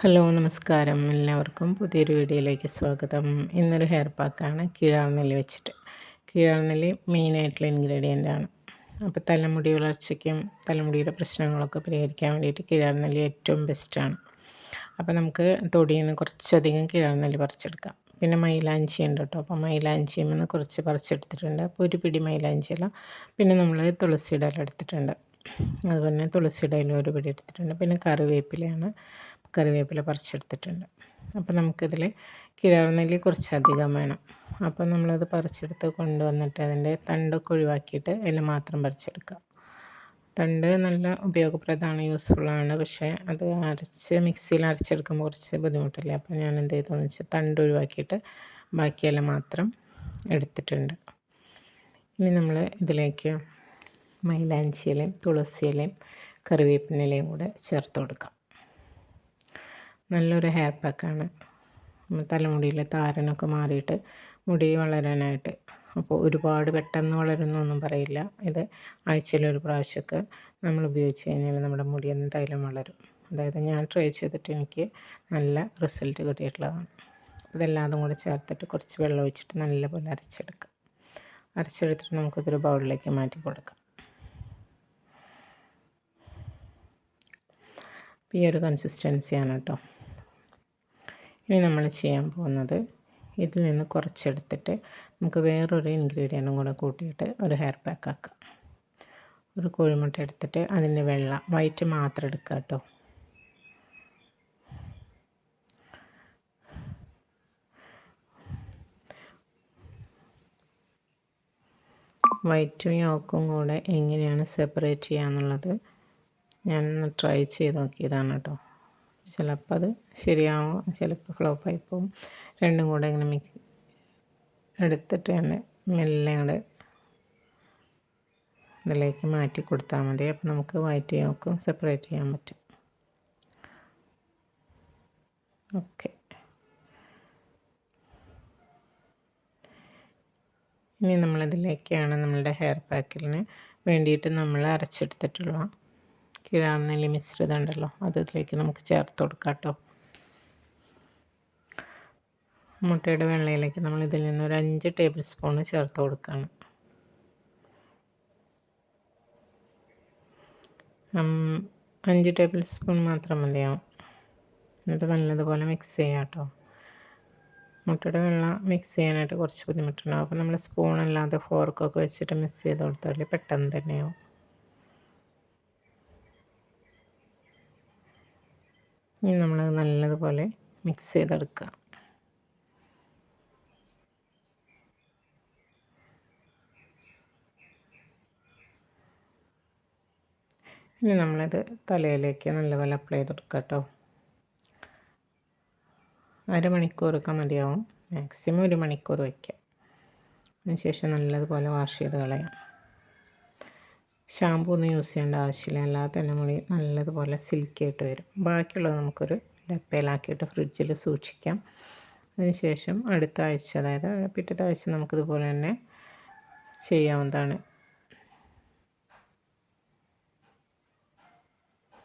Hello നമസ്കാരം. എല്ലാവർക്കും പുതിയൊരു വീഡിയോയിലേക്ക് സ്വാഗതം. ഇന്നൊരു ഹെയർ പാക്കാണ് കീഴാർനെല്ലി വെച്ചിട്ട്. കീഴാർനെല്ലി മെയിനായിട്ടുള്ള ഇൻഗ്രീഡിയന്റ് ആണ്. അപ്പോൾ തലമുടി വളർച്ചയ്ക്കും തലമുടിയുടെ പ്രശ്നങ്ങളൊക്കെ പരിഹരിക്കാൻ വേണ്ടിയിട്ട് കീഴാർനെല്ലി ഏറ്റവും ബെസ്റ്റാണ് അപ്പോൾ നമുക്ക് തൊടിയിൽ നിന്ന് കുറച്ചധികം കീഴാർനെല്ലി പറിച്ചെടുക്കാം. പിന്നെ മൈലാഞ്ചി ഉണ്ട് കേട്ടോ. അപ്പോൾ മൈലാഞ്ചിയിൽ നിന്ന് കുറച്ച് പറിച്ചെടുത്തിട്ടുണ്ട്. അപ്പോൾ ഒരു പിടി എല്ലാം പിന്നെ നമ്മൾ തുളസിയുടെ ഇല എടുത്തിട്ടുണ്ട്. അതുപോലെ തുളസിയുടെ ഇല ഒരു പിടി എടുത്തിട്ടുണ്ട്. പിന്നെ കറിവേപ്പിലയാണ്. കറിവേപ്പില പറിച്ചെടുത്തിട്ടുണ്ട്. അപ്പോൾ നമുക്കിതിൽ കിഴാർനെല്ലി കുറച്ചധികം വേണം. അപ്പോൾ നമ്മളത് പറിച്ചെടുത്ത് കൊണ്ടുവന്നിട്ട് അതിന്റെ തണ്ടൊക്കെ ഒഴിവാക്കിയിട്ട് ഇല മാത്രം പറിച്ചെടുക്കുക തണ്ട് നല്ല ഉപയോഗപ്രദമാണ് യൂസ്ഫുള്ളാണ്. പക്ഷേ അത് അരച്ച് മിക്സിയിൽ അരച്ചെടുക്കുമ്പോൾ കുറച്ച് ബുദ്ധിമുട്ടില്ല? അപ്പോൾ ഞാൻ എന്ത് ചെയ്തതെന്ന് വെച്ചാൽ തണ്ട് ഒഴിവാക്കിയിട്ട് ബാക്കിയെല്ലാം മാത്രം എടുത്തിട്ടുണ്ട്. ഇനി നമ്മൾ ഇതിലേക്ക് മൈലാഞ്ചി തുളസി ഇലയും കറിവേപ്പിനിലയും കൂടെ ചേർത്ത് കൊടുക്കാം. നല്ലൊരു ഹെയർ പാക്കാണ് തലമുടിയിലെ താരനൊക്കെ മാറിയിട്ട് മുടി വളരാനായിട്ട് അപ്പോൾ ഒരുപാട് പെട്ടെന്ന് വളരുന്നൊന്നും പറയില്ല. ഇത് ആഴ്ചയിൽ ഒരു പ്രാവശ്യമൊക്കെ നമ്മൾ ഉപയോഗിച്ച് കഴിഞ്ഞാൽ നമ്മുടെ മുടി എന്തായാലും വളരും. അതായത് ഞാൻ ട്രൈ ചെയ്തിട്ട് എനിക്ക് നല്ല റിസൾട്ട് കിട്ടിയിട്ടുള്ളതാണ്. ഇതെല്ലാതും കൂടെ ചേർത്തിട്ട് കുറച്ച് വെള്ളം ഒഴിച്ചിട്ട് നല്ലപോലെ അരച്ചെടുക്കാം. അരച്ചെടുത്തിട്ട് നമുക്കിതൊരു ബൗളിലേക്ക് മാറ്റി കൊടുക്കാം. ഈ ഒരു കൺസിസ്റ്റൻസിയാണ് കേട്ടോ. ഇനി നമ്മൾ ചെയ്യാൻ പോകുന്നത് ഇതിൽ നിന്ന് കുറച്ചെടുത്തിട്ട് നമുക്ക് വേറൊരു ഇൻഗ്രീഡിയന്റും കൂടെ കൂട്ടിയിട്ട് ഒരു ഹെയർ പാക്ക് ആക്കാം. ഒരു കോഴിമുട്ട എടുത്തിട്ട് അതിന്റെ വെള്ള വൈറ്റ് മാത്രം എടുക്കുക കേട്ടോ. വൈറ്റും യോക്കും കൂടെ എങ്ങനെയാണ് സെപ്പറേറ്റ് ചെയ്യുക എന്നുള്ളത് ഞാൻ ട്രൈ ചെയ്ത് നോക്കിയതാണ് കേട്ടോ. ചിലപ്പോൾ അത് ശരിയാവും ചിലപ്പോൾ ഫ്ലോപ്പായി പോകും. രണ്ടും കൂടെ ഇങ്ങനെ മിക്സ് എടുത്തിട്ട് തന്നെ മെല്ലെ അങ്ങോട്ട് ഇതിലേക്ക് മാറ്റി കൊടുത്താൽ മതി. അപ്പോൾ നമുക്ക് വൈറ്റ് യോക്കും സെപ്പറേറ്റ് ചെയ്യാൻ പറ്റും. ഓക്കെ ഇനി നമ്മളിതിലേക്കാണ് നമ്മളുടെ ഹെയർ പാക്കിലിന് വേണ്ടിയിട്ട് നമ്മൾ അരച്ചെടുത്തിട്ടുള്ള കിഴാർനെല്ലി മിശ്രിതം ഉണ്ടല്ലോ അത് ഇതിലേക്ക് നമുക്ക് ചേർത്ത് കൊടുക്കാം കേട്ടോ മുട്ടയുടെ വെള്ളയിലേക്ക് നമ്മൾ ഇതിൽ നിന്ന് ഒരു അഞ്ച് ടേബിൾ സ്പൂൺ ചേർത്ത് കൊടുക്കുകയാണ് അഞ്ച് ടേബിൾ സ്പൂൺ മാത്രം മതിയാവും. എന്നിട്ട് നല്ലതുപോലെ മിക്സ് ചെയ്യാം കേട്ടോ. മുട്ടയുടെ വെള്ളം മിക്സ് ചെയ്യാനായിട്ട് കുറച്ച് ബുദ്ധിമുട്ടുണ്ടാവും. അപ്പോൾ നമ്മൾ സ്പൂണല്ലാതെ ഫോർക്കൊക്കെ വെച്ചിട്ട് മിക്സ് ചെയ്ത് കൊടുത്താൽ പെട്ടെന്ന് തന്നെയാവും. ഇനി നമ്മൾ നല്ലതുപോലെ മിക്സ് ചെയ്തെടുക്കുക ഇനി നമ്മളിത് തലയിലേക്ക് നല്ലപോലെ അപ്ലൈ ചെയ്തെടുക്കുക കേട്ടോ അരമണിക്കൂറൊക്കെ മതിയാവും. മാക്സിമം ഒരു മണിക്കൂർ വയ്ക്കാം അതിനുശേഷം നല്ലതുപോലെ വാഷ് ചെയ്ത് കളയാം. ഷാമ്പു ഒന്നും യൂസ് ചെയ്യേണ്ട ആവശ്യമില്ല. അല്ലാതെ തന്നെ മുടി നല്ലതുപോലെ സിൽക്കി ആയിട്ട് വരും. ബാക്കിയുള്ളത് നമുക്കൊരു ഡപ്പയിലാക്കിയിട്ട് ഫ്രിഡ്ജിൽ സൂക്ഷിക്കാം. അതിനുശേഷം അടുത്ത ആഴ്ച അതായത് പിറ്റത്തെ ആഴ്ച നമുക്കിതുപോലെ തന്നെ ചെയ്യാവുന്നതാണ്.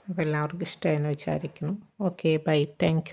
അപ്പോൾ എല്ലാവർക്കും ഇഷ്ടമായെന്ന് വിചാരിക്കുന്നു. Okay bye thank